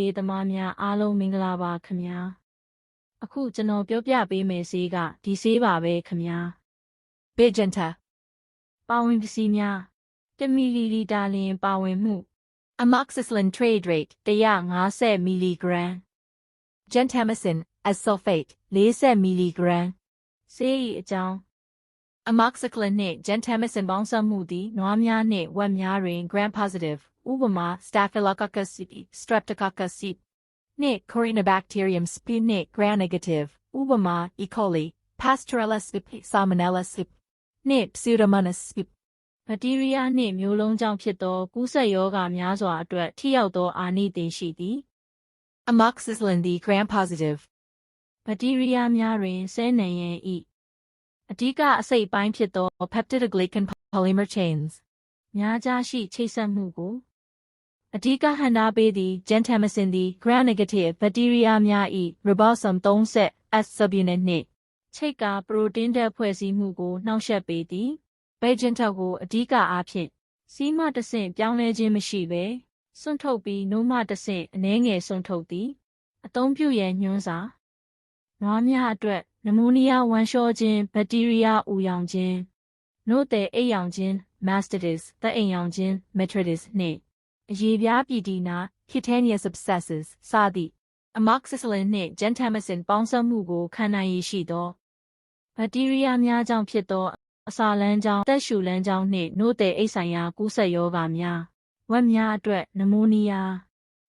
ရေးသမားများအားလုံးမင်္ဂလာပါခင်ဗျာအခုကျွန်တော်ပြောပြပေးမယ်ဆေးကဒီဆေးပါပဲခင်ဗျာ Bigenta. ပါဝင်ပစ္စည်းများ1မီလီလီတာလျင်ပါဝင်မှု Amoxicillin trade rate 150မီလီဂရမ် gentamicin as sulfate 40 mg ဆေး၏အကြောင်း amoxicillin နှင့် gentamicin ပေါင်းစပ်မှုသည်နွားများနှင့်ဝက်များတွင် gram positive ဥပမာ staphylococcus aureus streptococcus aureus နှင့် corynebacterium sp နှင့် gram negative ဥပမာ E. coli pastorella sp salmonella sp နှင့် pseudomonas sp ဘက်တီးရီးယားနှင့်မျိုးလုံးကြောင့်ဖြစ်သောကူးစက်ရောဂါများစွာအတွက်ထိရောက်သောအာနိသင်ရှိသည် amoxicillin the gram positive ဘက်တီးရီးယားများတွင်ဆဲနံရန်၏အဓိကအစိတ်အပိုင်းဖြစ်သော peptidoglycan polymer chains များကြားရှိချိတ်ဆက်မှုကို အဓိကဟန်တာပေးသည့် gentamicin သည် gram negative ဘက်တီးရီးယားများ၏ ribosome 30 S subunit နှင့်ချိတ်ကာပရိုတင်းဓာတ်ဖွဲ့စည်းမှုကိုနှောင့်ယှက်ပေးသည် Bigenta ကိုအဓိကအားဖြင့်စီးမတဆင့်ပြောင်းလဲခြင်းမရှိဘဲစွန့်ထုတ်ပြီးနိုးမတဆင့်အနှဲငယ်စွန့်ထုတ်သည်အသုံးပြုရန်ညွှန်းစာနွားများအတွက်နမိုနီးယားဝမ်းလျှောခြင်းဘက်တီးရီးယားဥယောင်ခြင်းနို့တဲ့အိပ်ယောင်ခြင်း mastitis သက်အိမ်ယောင်ခြင်း metritis နှင့် အရေပြားပြည်တီနာ cutaneous abscesses စသည့် amoxicillin နှင့် gentamicin ပေါင်းစပ်မှုကိုခံနိုင်ရည်ရှိသောဘက်တီးရီးယားများကြောင့်ဖြစ်သောအစာလမ်းကြောင်းတက်ရှူလမ်းကြောင်းနှင့်နို့တဲ့အိတ်ဆိုင်ရာကူးစက်ရောဂါများဝက်များအတွက်နမိုနီးယား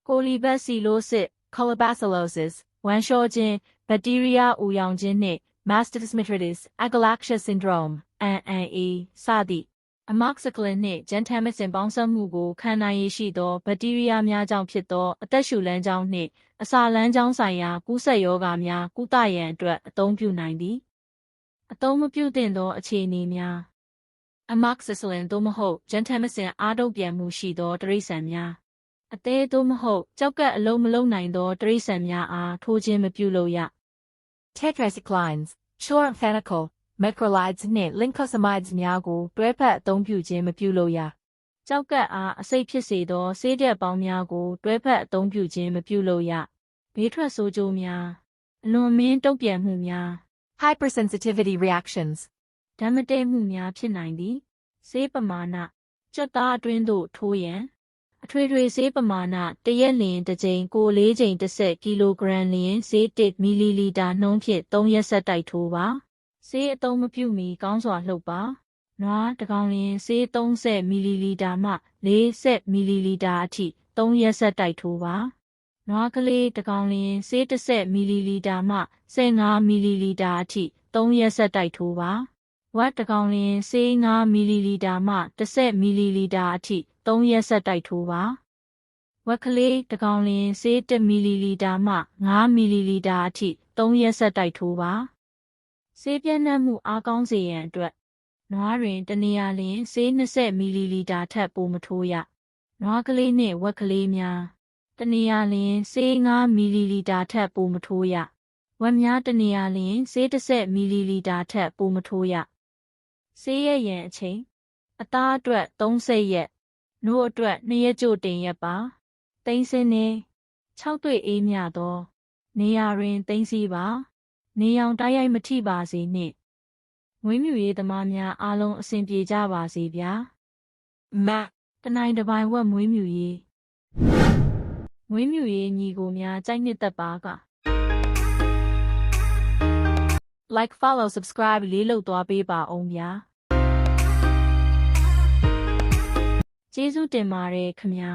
ကိုလီဘက်ဆီလိုစစ် colobacillosis ဝမ်းလျှောခြင်းဘက်တီးရီးယားဥယောင်ခြင်းနှင့် mastitis metritis agalaxia syndrome NNA စသည့် amoxicillin နှင့် gentamicin ပေါင်းစပ်မှုကိုခံနိုင်ရည်ရှိသောဘက်တီးရီးယားများကြောင့်ဖြစ်သောအသက်ရှူလမ်းကြောင်းနှင့်အစာလမ်းကြောင်းဆိုင်ရာကူးစက်ရောဂါများကုသရန်အတွက်အသုံးပြုနိုင်သည်အသုံးမပြုသင့်သောအခြေအနေများ amoxicillin သို့မဟုတ် gentamicin အားထုတ်ပြန်မှုရှိသောတရိษံများအသေးသို့မဟုတ်ကြောက်ကပ်အလုံးမလုံးနိုင်သောတရိษံများအားထိုးခြင်းမပြုလုပ်ရ tetracyclines chloramphenicol macrolides နှင့် lincosamides များကိုတွဲဖက်အသုံးပြုခြင်းမပြုလုပ်ရကြောက်ကပ်အားအစိတ်ဖြစ်စေသောဆေးတက်ပေါင်းများကိုတွဲဖက်အသုံးပြုခြင်းမပြုလုပ်ရဘေးထွက်ဆိုးကျိုးများအလွန်မင်းတုံ့ပြန်မှုများ hypersensitivity reactions ဓာတ်မတည့်မှုများဖြစ်နိုင်သည်ဆေးပမာဏကြွက်သားအတွင်းသို့ထိုးရန်အထွေထွေဆေးပမာဏတရက်လျင်တစ်ကြိမ်ကို၄ကြိမ်တစ်ဆက်ကီလိုဂရမ်လျင်ဆေး1မီလီလီတာနှုန်းဖြင့်3ရက်ဆက်တိုက်ထိုးပါ ဆေးအသုံးမပြုမီကောင်းစွာလှုပ်ပါနွားတစ်ကောင်လျင်ဆေး30မီလီလီတာမှ40မီလီလီတာအထိ3ရက်ဆက်တိုက်ထိုးပါနွားကလေးတစ်ကောင်လျင်ဆေး30မီလီလီတာမှ15မီလီလီတာအထိ3ရက်ဆက်တိုက်ထိုးပါဝက်တစ်ကောင်လျင်ဆေး9မီလီလီတာမှ10မီလီလီတာအထိ3ရက်ဆက်တိုက်ထိုးပါဝက်ကလေးတစ်ကောင်လျင်ဆေး1မီလီလီတာမှ9မီလီလီတာအထိ3ရက်ဆက်တိုက်ထိုးပါ ဆေးပြန့်နှံ့မှုအားကောင်းစေရန်အတွက်နွားတွင်တနေရာလျင်ဆေး20မီလီလီတာထက်ပိုမထိုးရနွားကလေးနှင့်ဝက်ကလေးများတနေရာလျင်ဆေး9မီလီလီတာထက်ပိုမထိုးရဝက်များတနေရာလျင်ဆေး30မီလီလီတာထက်ပိုမထိုးရဆေးရရန်အချိန်အသားအတွက်30ရက်နို့အတွက်2ရက်ကြိုတင်ရက်ပါတိမ့်စင်းနေ6တွေ့အေးမြသော နေရာတွင်တိမ့်စီပါ နေအောင်တိုက်ရိုက်မထိပါစေနှင့်ဝင်းမြူရေးသမားများအားလုံးအဆင်ပြေကြပါစေဗျာ MAC တနိုင်တစ်ပိုင်းဝက်မွေးမြူရေးမွေးမြူရေးညီကိုများကြိုက်နှစ်သက်ပါက like follow subscribe လေးလုပ်သွားပေးပါအောင်ဗျာကျေးဇူးတင်ပါတယ်ခင်ဗျာ